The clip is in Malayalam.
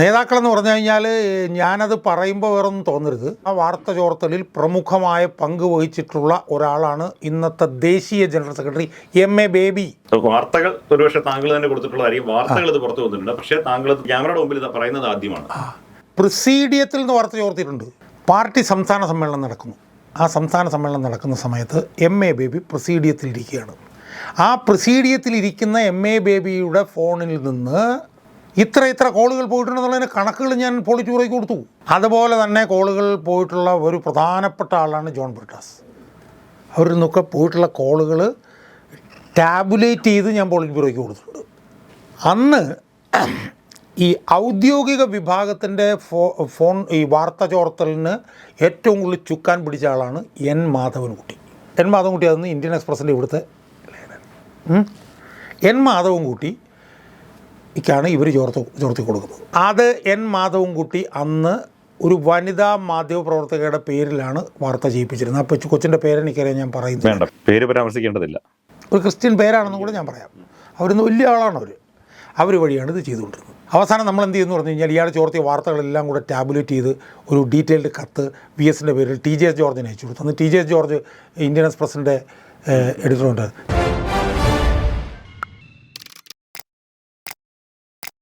നേതാക്കളെന്ന് പറഞ്ഞു കഴിഞ്ഞാൽ ഞാനത് പറയുമ്പോൾ വേറൊന്നും തോന്നരുത്. ആ വാർത്ത ചോർത്തലിൽ പ്രമുഖമായ പങ്ക് വഹിച്ചിട്ടുള്ള ഒരാളാണ് ഇന്നത്തെ ദേശീയ general secretary M A Baby. വാർത്തകൾ ഒരുപക്ഷെ താങ്കൾ തന്നെ കൊടുത്തിട്ടുള്ളതായിരിക്കും വാർത്തകൾ ഇത് പുറത്തു വന്നിട്ടുണ്ട്. പക്ഷേ താങ്കൾ ക്യാമറയുടെ മുമ്പിൽ ഇത് പറയുന്നത് ആദ്യമാണ്. പ്രിസീഡിയത്തിൽ നിന്ന് വാർത്ത ചോർത്തിയിട്ടുണ്ട്. പാർട്ടി സംസ്ഥാന സമ്മേളനം നടക്കുന്നു. ആ സംസ്ഥാന സമ്മേളനം നടക്കുന്ന സമയത്ത് എം എ ബേബി പ്രസീഡിയത്തിലിരിക്കുകയാണ്. ആ പ്രസീഡിയത്തിലിരിക്കുന്ന എം എ ബേബിയുടെ ഫോണിൽ നിന്ന് ഇത്ര ഇത്ര കോളുകൾ പോയിട്ടുണ്ടെന്നുള്ളതിന് കണക്കുകൾ ഞാൻ പോളിറ്റ് കൊടുത്തു. അതുപോലെ തന്നെ കോളുകൾ പോയിട്ടുള്ള ഒരു പ്രധാനപ്പെട്ട ആളാണ് ജോൺ ബ്രിട്ടാസ്. അവരിൽ നിന്നൊക്കെ പോയിട്ടുള്ള കോളുകൾ ടാബുലേറ്റ് ചെയ്ത് ഞാൻ പോളിറ്റ് കൊടുത്തിട്ടുണ്ട്. അന്ന് ഈ ഔദ്യോഗിക വിഭാഗത്തിന്റെ ഫോ ഫോൺ ഈ വാർത്ത ചോർത്തലിന് ഏറ്റവും കൂടുതൽ ചുക്കാൻ പിടിച്ച ആളാണ് എൻ മാധവൻകുട്ടി. എൻ മാധവൻകുട്ടി അന്ന് ഇന്ത്യൻ എക്സ്പ്രസിന്റെ ഇവിടുത്തെ. എൻ മാധവൻകുട്ടി ക്കാണ് ഇവർ ചോർത്ത് ചോർത്തി കൊടുക്കുന്നത്. അത് എൻ മാധവൻകുട്ടി അന്ന് ഒരു വനിതാ മാധ്യമ മാധ്യമപ്രവർത്തകയുടെ പേരിലാണ് വാർത്ത ചെയ്യിപ്പിച്ചിരുന്നത്. അപ്പോൾ കൊച്ചിന്റെ പേരെനിക്കറിയാൻ ഞാൻ പറയുന്നത്. വേണ്ട പേര് പരാമർശിക്കേണ്ടതില്ല. ഒരു ക്രിസ്ത്യൻ പേരാണെന്നും കൂടെ ഞാൻ പറയാം. അവരൊന്ന് വലിയ ആളാണ് അവർ അവർ വഴിയാണ് ഇത് ചെയ്തുകൊണ്ടിരുന്നത്. അവസാനം നമ്മൾ എന്ത് ചെയ്യുന്നു പറഞ്ഞു കഴിഞ്ഞാൽ ഇയാൾ ചോർത്തിയ വാർത്തകളെല്ലാം കൂടെ ടാബുലേറ്റ് ചെയ്ത് ഒരു ഡീറ്റെയിൽഡ് കത്ത് വി എസിന്റെ പേരിൽ ടി ജെ എസ് ജോർജിന് അയച്ചു കൊടുത്തു. അന്ന് T J S George Indian എക്സ്പ്രസിന്റെ എഡിറ്ററുണ്ട്.